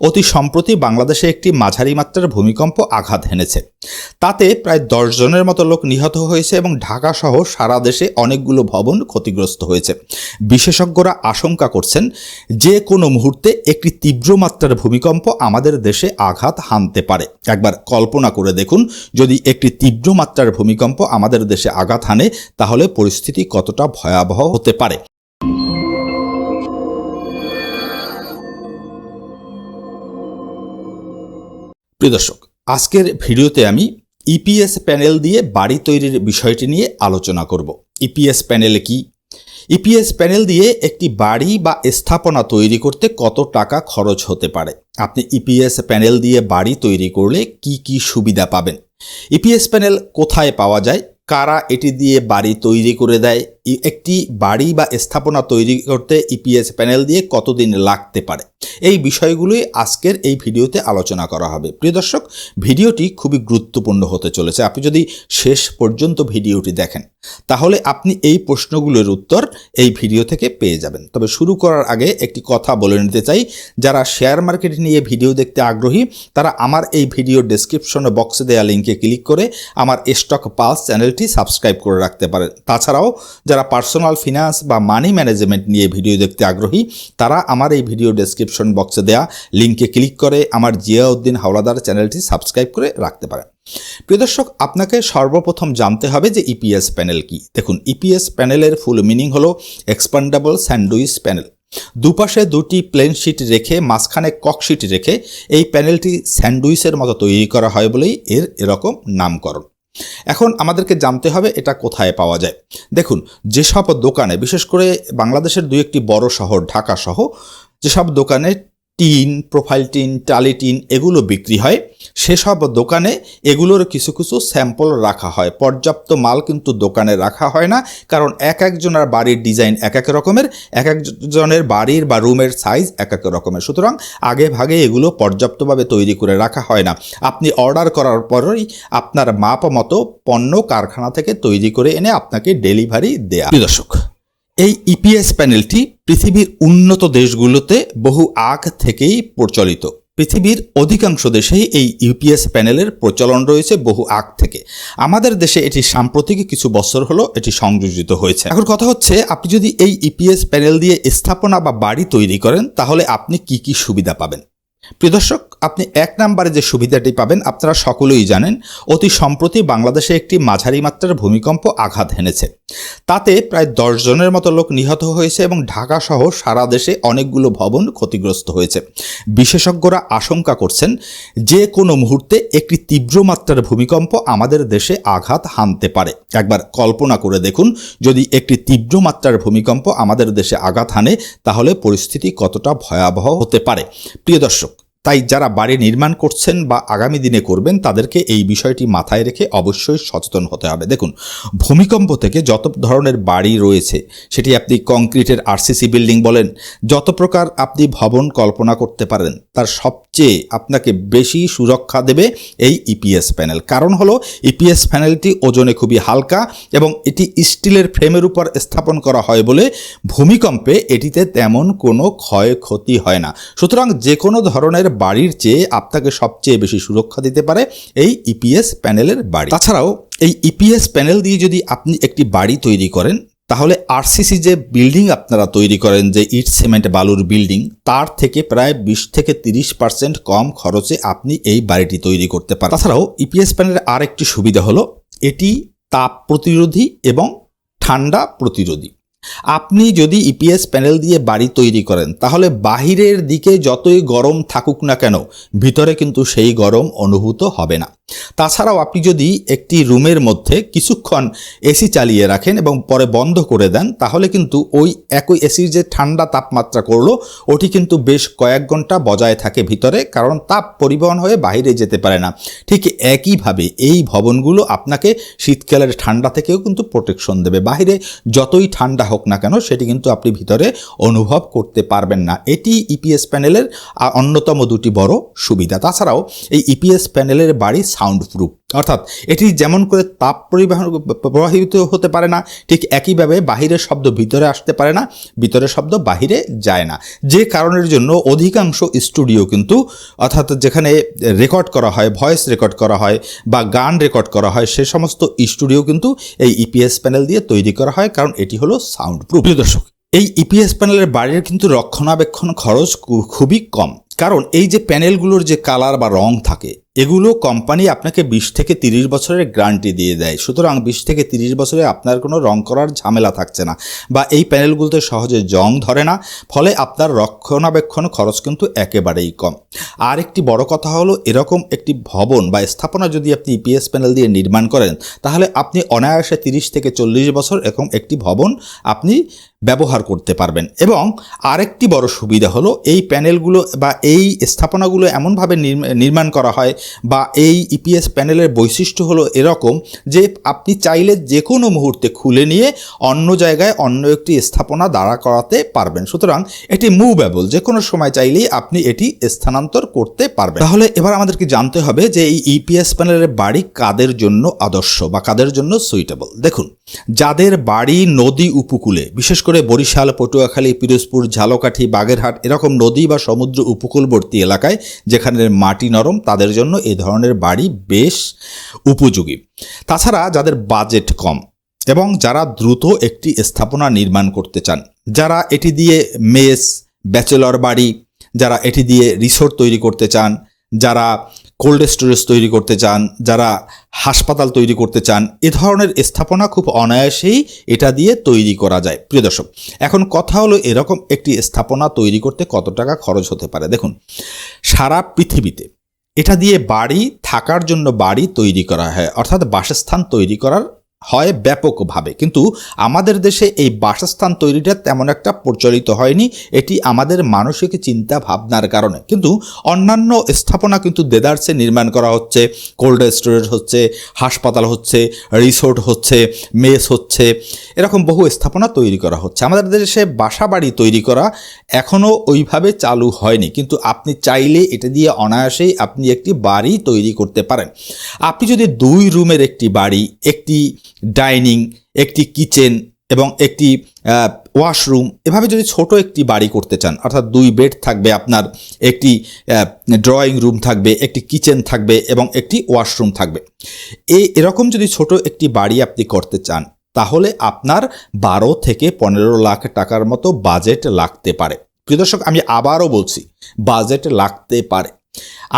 অতি সম্প্রতি বাংলাদেশে একটি মাঝারি মাত্রার ভূমিকম্প আঘাত হেনেছে। তাতে প্রায় দশ জনের মতো লোক নিহত হয়েছে এবং ঢাকা সহ সারা দেশে অনেকগুলো ভবন ক্ষতিগ্রস্ত হয়েছে। বিশেষজ্ঞরা আশঙ্কা করছেন যে কোনো মুহূর্তে একটি তীব্র মাত্রার ভূমিকম্প আমাদের দেশে আঘাত হানতে পারে। একবার কল্পনা করে দেখুন, যদি একটি তীব্র মাত্রার ভূমিকম্প আমাদের দেশে আঘাত হানে, তাহলে পরিস্থিতি কতটা ভয়াবহ হতে পারে। প্রিয় দর্শক, আজকের ভিডিওতে আমি ইপিএস প্যানেল দিয়ে বাড়ি তৈরির বিষয়টি নিয়ে আলোচনা করব। ইপিএস প্যানেলে কি? ইপিএস প্যানেল দিয়ে একটি বাড়ি বা স্থাপনা তৈরি করতে কত টাকা খরচ হতে পারে? আপনি ইপিএস প্যানেল দিয়ে বাড়ি তৈরি করলে কি কি সুবিধা পাবেন? ইপিএস প্যানেল কোথায় পাওয়া যায়? কারা এটি দিয়ে বাড়ি তৈরি করে দেয়? একটি বাড়ি বা স্থাপনা তৈরি করতে ইপিএস প্যানেল দিয়ে কতদিন লাগতে পারে? এই বিষয়গুলোই আজকের এই ভিডিওতে আলোচনা করা হবে। প্রিয় দর্শক, ভিডিওটি খুবই গুরুত্বপূর্ণ হতে চলেছে। আপনি যদি শেষ পর্যন্ত ভিডিওটি দেখেন, তাহলে আপনি এই প্রশ্নগুলোর উত্তর এই ভিডিও থেকে পেয়ে যাবেন। তবে শুরু করার আগে একটি কথা বলে নিতে চাই। যারা শেয়ার মার্কেট নিয়ে ভিডিও দেখতে আগ্রহী, তারা আমার এই ভিডিও ডেসক্রিপশন বক্সে দেওয়া লিঙ্কে ক্লিক করে আমার স্টক পালস চ্যানেলটি সাবস্ক্রাইব করে রাখতে পারেন। তাছাড়াও, যারা পার্সোনাল ফিনান্স বা মানি ম্যানেজমেন্ট নিয়ে ভিডিও দেখতে আগ্রহী, তারা আমার এই ভিডিও ডেসক্রিপশন বক্সে দেওয়া লিঙ্কে ক্লিক করে আমার জিয়াউদ্দিন হাওলাদার চ্যানেলটি সাবস্ক্রাইব করে রাখতে পারেন। প্রিয় দর্শক, আপনাকে সর্বপ্রথম জানতে হবে যে ইপিএস প্যানেল কি। দেখুন ইপিএস প্যানেলের ফুল মিনিং হলো এক্সপান্ডেবল স্যান্ডউইচ প্যানেল দুপাশে দুটি প্লেন শিট রেখে, মাঝখানে কক শিট রেখে এই প্যানেলটি স্যান্ডউইচের মতো তৈরি করা হয় বলেই এর এরকম নামকরণ। এখন আমাদেরকে জানতে হবে এটা কোথায় পাওয়া যায়। দেখুন, যেসব দোকানে, বিশেষ করে বাংলাদেশের দুই একটি বড় শহর, ঢাকা সহ, যেসব দোকানে টিন, প্রোফাইল টিন, টালি টিন এগুলো বিক্রি হয়। সেসব দোকানে এগুলোর কিছু কিছু স্যাম্পল রাখা হয়। পর্যাপ্ত মাল কিন্তু দোকানে রাখা হয় না, কারণ এক একজনের বাড়ির ডিজাইন এক এক রকমের, এক একজনের বাড়ির বা রুমের সাইজ এক এক রকমের। সুতরাং আগে ভাগে এগুলো পর্যাপ্তভাবে তৈরি করে রাখা হয় না। আপনি অর্ডার করার পরই আপনার মাপ মতো পণ্য কারখানা থেকে তৈরি করে এনে আপনাকে ডেলিভারি দেয়া। দর্শক এই ইপিএস প্যানেলটি পৃথিবীর উন্নত দেশগুলোতে বহু আগ থেকেই প্রচলিত। পৃথিবীর অধিকাংশ দেশেই এই ইউপিএস প্যানেলের প্রচলন রয়েছে বহু আগ থেকে। আমাদের দেশে এটি সাম্প্রতিক কিছু বছর হলো এটি সংযোজিত হয়েছে। এখন কথা হচ্ছে, আপনি যদি এই ইপিএস প্যানেল দিয়ে স্থাপনা বা বাড়ি তৈরি করেন, তাহলে আপনি কি কি সুবিধা পাবেন? প্রিয় দর্শক, আপনি এক নম্বরে যে সুবিধাটি পাবেন, আপনারা সকলেই জানেন, অতি সম্প্রতি বাংলাদেশে একটি মাঝারি মাত্রার ভূমিকম্প আঘাত হেনেছে। তাতে প্রায় দশ জনের মতো লোক নিহত হয়েছে এবং ঢাকা সহ সারা দেশে অনেকগুলো ভবন ক্ষতিগ্রস্ত হয়েছে। বিশেষজ্ঞরা আশঙ্কা করছেন, যে কোনো মুহূর্তে একটি তীব্র মাত্রার ভূমিকম্প আমাদের দেশে আঘাত হানতে পারে। একবার কল্পনা করে দেখুন, যদি একটি তীব্র মাত্রার ভূমিকম্প আমাদের দেশে আঘাত হানে, তাহলে পরিস্থিতি কতটা ভয়াবহ হতে পারে। প্রিয় দর্শক তাই যারা বাড়ি নির্মাণ করছেন বা আগামী দিনে করবেন, তাদেরকে এই বিষয়টি মাথায় রেখে অবশ্যই সচেতন হতে হবে। দেখুন, ভূমিকম্প থেকে যত ধরনের বাড়ি রয়েছে, সেটি আপনি কংক্রিটের আরসিসি বিল্ডিং বলেন, যত প্রকার আপনি ভবন কল্পনা করতে পারেন, তার সবচেয়ে আপনাকে বেশি সুরক্ষা দেবে এই ইপিএস প্যানেল কারণ হলো ইপিএস প্যানেলটি ওজনে খুবই হালকা এবং এটি স্টিলের ফ্রেমের উপর স্থাপন করা হয় বলে ভূমিকম্পে এটিতে তেমন কোনো ক্ষয়ক্ষতি হয় না। সুতরাং যে কোনো ধরনের বাড়ির চেয়ে আপনাকে সবচেয়ে বেশি সুরক্ষা দিতে পারে এই ইপিএস প্যানেলের বাড়ি। তাছাড়াও এই ইপিএস প্যানেল দিয়ে যদি আপনি একটি বাড়ি তৈরি করেন, তাহলে আরসিসি যে বিল্ডিং আপনারা তৈরি করেন, যে ইট, সিমেন্ট, বালুর বিল্ডিং, তার থেকে প্রায় বিশ থেকে তিরিশ পার্সেন্ট কম খরচে আপনি এই বাড়িটি তৈরি করতে পারেন। তাছাড়াও ইপিএস প্যানেলের আর একটি সুবিধা হলো, এটি তাপ প্রতিরোধী এবং ঠান্ডা প্রতিরোধী। আপনি যদি ইপিএস প্যানেল দিয়ে বাড়ি তৈরি করেন, তাহলে বাহিরের দিকে যতই গরম থাকুক না কেন, ভিতরে কিন্তু সেই গরম অনুভূত হবে না। তাছাড়াও আপনি যদি একটি রুমের মধ্যে কিছুক্ষণ এসি চালিয়ে রাখেন এবং পরে বন্ধ করে দেন, তাহলে কিন্তু ওই একই এসির যে ঠান্ডা তাপমাত্রা করল, ওটি কিন্তু বেশ কয়েক ঘণ্টা বজায় থাকে ভিতরে, কারণ তাপ পরিবহন হয়ে বাইরে যেতে পারে না। ঠিক একইভাবে এই ভবনগুলো আপনাকে শীতকালের ঠান্ডা থেকেও কিন্তু প্রোটেকশন দেবে। বাইরে যতই ঠান্ডা না কেন সেটি কিন্তু আপনি ভিতরে অনুভব করতে পারবেন না। এটি ইপিএস প্যানেলের আ, অন্যতম দুটি বড় সুবিধা। তাছাড়াও এই ইপিএস প্যানেলের বাড়ি সাউন্ড প্রুফ অর্থাৎ এটি যেমন করে তাপ পরিবহন প্রবাহিত হতে পারে না ঠিক একইভাবে বাহিরের শব্দ ভিতরে আসতে পারে না ভিতরের শব্দ বাহিরে যায় না। যে কারণের জন্য অধিকাংশ স্টুডিও কিন্তু অর্থাৎ যেখানে রেকর্ড করা হয় ভয়েস রেকর্ড করা হয় বা গান রেকর্ড করা হয় সে সমস্ত স্টুডিও কিন্তু এই ইপিএস প্যানেল দিয়ে তৈরি করা হয় কারণ এটি হলো সাউন্ড প্রুফ প্রিয় দর্শক এই ইপিএস প্যানেলের বাড়ির কিন্তু রক্ষণাবেক্ষণ খরচ খুবই কম। কারণ এই যে প্যানেলগুলোর যে কালার বা রং থাকে এগুলো কোম্পানি আপনাকে বিশ থেকে তিরিশ বছরের গ্যারান্টি দিয়ে দেয়। সুতরাং বিশ থেকে তিরিশ বছরে আপনার কোনো রং করার ঝামেলা থাকছে না বা এই প্যানেলগুলোতে সহজে জং ধরে না, ফলে আপনার রক্ষণাবেক্ষণ খরচ কিন্তু একেবারেই কম। আর একটি বড় কথা হলো, এরকম একটি ভবন বা স্থাপনা যদি আপনি ইপিএস প্যানেল দিয়ে নির্মাণ করেন, তাহলে আপনি অনায়াসে তিরিশ থেকে চল্লিশ বছর এরকম একটি ভবন আপনি ব্যবহার করতে পারবেন। এবং আরেকটি বড় সুবিধা হলো, এই প্যানেলগুলো বা এই স্থাপনাগুলো এমনভাবে নির্ম- নির্মাণ করা হয় বা এই ইপিএস প্যানেলের বৈশিষ্ট্য হলো এরকম যে আপনি চাইলে যে কোনো মুহূর্তে খুলে নিয়ে অন্য জায়গায় অন্য একটি স্থাপনা দাঁড়া করাতে পারবেন। সুতরাং এটি মুভেবল যে কোনো সময় চাইলেই আপনি এটি স্থানান্তর করতে পারবেন। তাহলে এবার আমাদেরকে জানতে হবে যে এই ইপিএস প্যানেলের বাড়ি কাদের জন্য আদর্শ বা কাদের জন্য সুইটেবল দেখুন, যাদের বাড়ি নদী উপকূলে, বিশেষ করে বরিশাল, পটুয়াখালী, পিরোজপুর, ঝালকাঠি, বাগেরহাট, এরকম নদী বা সমুদ্র উপকূলবর্তী এলাকায় যেখানে মাটি নরম, তাদের জন্য এই ধরনের বাড়ি বেশ উপযোগী। তাছাড়া যাদের বাজেট কম এবং যারা দ্রুত একটি স্থাপনা নির্মাণ করতে চান, যারা এটি দিয়ে মেস, ব্যাচেলর বাড়ি, যারা এটি দিয়ে রিসোর্ট তৈরি করতে চান, যারা কোল্ড স্টোরেজ তৈরি করতে চান, যারা হাসপাতাল তৈরি করতে চান, এ ধরনের স্থাপনা খুব অনায়াসেই এটা দিয়ে তৈরি করা যায়। প্রিয় দর্শক, এখন কথা হলো এরকম একটি স্থাপনা তৈরি করতে কত টাকা খরচ হতে পারে? দেখুন, সারা পৃথিবীতে এটা দিয়ে বাড়ি থাকার জন্য বাড়ি তৈরি করা হয় অর্থাৎ বাসস্থান তৈরি করার হয় ব্যাপকভাবে। কিন্তু আমাদের দেশে এই বাসস্থান তৈরিটা তেমন একটা প্রচলিত হয়নি, এটি আমাদের মানসিক চিন্তা ভাবনার কারণে। কিন্তু অন্যান্য স্থাপনা কিন্তু দেদারসে নির্মাণ করা হচ্ছে, কোল্ড স্টোরেজ হচ্ছে, হাসপাতাল হচ্ছে, রিসোর্ট হচ্ছে, মেস হচ্ছে, এরকম বহু স্থাপনা তৈরি করা হচ্ছে। আমাদের দেশে বাসা বাড়ি তৈরি করা এখনও ওইভাবে চালু হয়নি, কিন্তু আপনি চাইলে এটা দিয়ে অনায়াসেই আপনি একটি বাড়ি তৈরি করতে পারেন। আপনি যদি দুই রুমের একটি বাড়ি, একটি ডাইনিং, একটি কিচেন এবং একটি ওয়াশরুম। এভাবে যদি ছোট একটি বাড়ি করতে চান, অর্থাৎ দুই বেড থাকবে আপনার, একটি ড্রয়িং রুম থাকবে, একটি কিচেন থাকবে এবং একটি ওয়াশরুম থাকবে। এই এরকম যদি ছোট একটি বাড়ি আপনি করতে চান, তাহলে আপনার বারো থেকে পনেরো লাখ টাকার মতো বাজেট লাগতে পারে। প্রিয় দর্শক, আমি আবারও বলছি, বাজেট লাগতে পারে।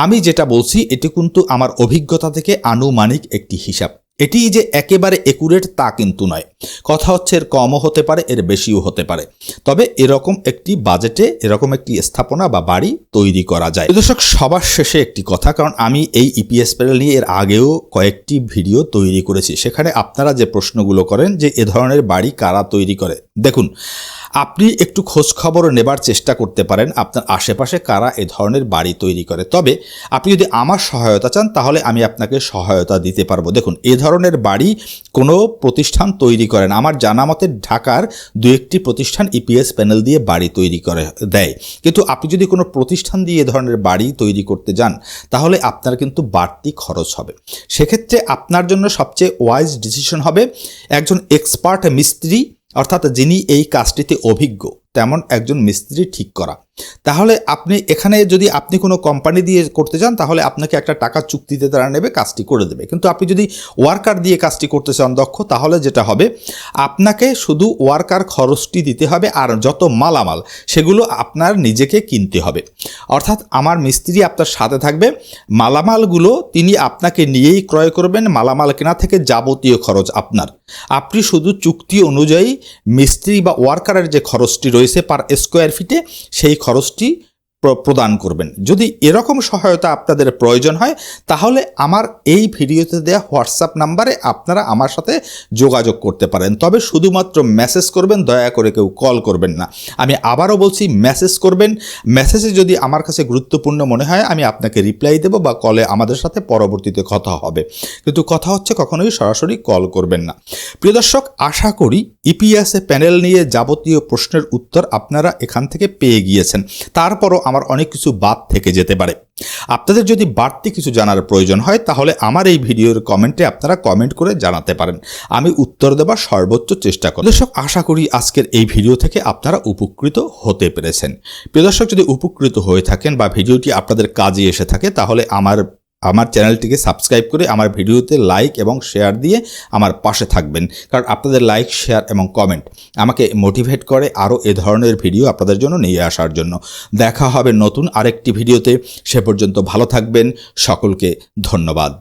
আমি যেটা বলছি, এটি কিন্তু আমার অভিজ্ঞতা থেকে আনুমানিক একটি হিসাব। এটি যে একেবারে একুরেট তা কিন্তু নয়। কথা হচ্ছে এর কমও হতে পারে, এর বেশিও হতে পারে। তবে এরকম একটি বাজেটে, এরকম একটি স্থাপনা বা বাড়ি তৈরি করা যায়। দর্শক, সবার শেষে একটি কথা, কারণ আমি এই ইপিএস প্যানেল নিয়ে এর আগেও কয়েকটি ভিডিও তৈরি করেছি। সেখানে আপনারা যে প্রশ্নগুলো করেন যে এ ধরনের বাড়ি কারা তৈরি করে, দেখুন আপনি একটু খোঁজ খবর নেবার চেষ্টা করতে পারেন আপনার আশেপাশে কারা এ ধরনের বাড়ি তৈরি করে। তবে আপনি যদি আমার সহায়তা চান, তাহলে আমি আপনাকে সহায়তা দিতে পারব। দেখুন, এ ধরনের বাড়ি কোনো প্রতিষ্ঠান তৈরি করে না। আমার জানা মতে ঢাকার দু একটি প্রতিষ্ঠান ইপিএস প্যানেল দিয়ে বাড়ি তৈরি করে, দেয়। কিন্তু আপনি যদি কোনো প্রতিষ্ঠান দিয়ে এ ধরনের বাড়ি তৈরি করতে যান, তাহলে আপনার কিন্তু বাড়তি খরচ হবে। সেক্ষেত্রে আপনার জন্য সবচেয়ে ওয়াইজ ডিসিশন হবে একজন এক্সপার্ট মিস্ত্রি অর্থাৎ যিনি এই কাজটিতে অভিজ্ঞ তেমন একজন মিস্ত্রি ঠিক করা। তাহলে আপনি এখানে যদি আপনি কোনো কোম্পানি দিয়ে করতে চান, তাহলে আপনাকে একটা টাকা চুক্তিতে তারা নেবে, কাজটি করে দেবে। কিন্তু আপনি যদি ওয়ার্কার দিয়ে কাজটি করতে চান দক্ষ, তাহলে যেটা হবে, আপনাকে শুধু ওয়ার্কার খরচটি দিতে হবে আর যত মালামাল, সেগুলো আপনার নিজেকে কিনতে হবে। অর্থাৎ আমার মিস্ত্রি আপনার সাথে থাকবে, মালামালগুলো তিনি আপনাকে নিয়েই ক্রয় করবেন, মালামাল কেনা থেকে যাবতীয় খরচ আপনার। আপনি শুধু চুক্তি অনুযায়ী মিস্ত্রি বা ওয়ার্কারের যে খরচটি রয়েছে পার স্কোয়ার ফিটে সেই খরচটি প্রদান করবেন। যদি এরকম সহায়তা আপনাদের প্রয়োজন হয়, তাহলে আমার এই ভিডিওতে দেওয়া হোয়াটসঅ্যাপ নাম্বারে আপনারা আমার সাথে যোগাযোগ করতে পারেন। তবে শুধুমাত্র মেসেজ করবেন, দয়া করে কেউ কল করবেন না। আমি আবারও বলছি, মেসেজ করবেন। মেসেজে যদি আমার কাছে গুরুত্বপূর্ণ মনে হয়, আমি আপনাকে রিপ্লাই দেবো বা কলে আমাদের সাথে পরবর্তীতে কথা হবে। কিন্তু কথা হচ্ছে কখনোই সরাসরি কল করবেন না। প্রিয় দর্শক, আশা করি ইপিএসএ প্যানেল নিয়ে যাবতীয় প্রশ্নের উত্তর আপনারা এখান থেকে পেয়ে গিয়েছেন। তারপরও আমার অনেক কিছু বাদ থেকে যেতে পারে। আপনাদের যদি বাড়তি কিছু জানার প্রয়োজন হয়, তাহলে আমার এই ভিডিওর কমেন্টে আপনারা কমেন্ট করে জানাতে পারেন। আমি উত্তর দেবার সর্বোচ্চ চেষ্টা করি দর্শক, আশা করি আজকের এই ভিডিও থেকে আপনারা উপকৃত হতে পেরেছেন। প্রিয় দর্শক, যদি উপকৃত হয়ে থাকেন বা ভিডিওটি আপনাদের কাজে এসে থাকে, তাহলে আমার আমার চ্যানেলটিকে সাবস্ক্রাইব করে আমার ভিডিওতে লাইক এবং শেয়ার দিয়ে আমার পাশে থাকবেন। কারণ আপনাদের লাইক, শেয়ার এবং কমেন্ট আমাকে মোটিভেট করে আরও এ ধরনের ভিডিও আপনাদের জন্য নিয়ে আসার জন্য। দেখা হবে নতুন আরেকটি ভিডিওতে। সে পর্যন্ত ভালো থাকবেন। সকলকে ধন্যবাদ।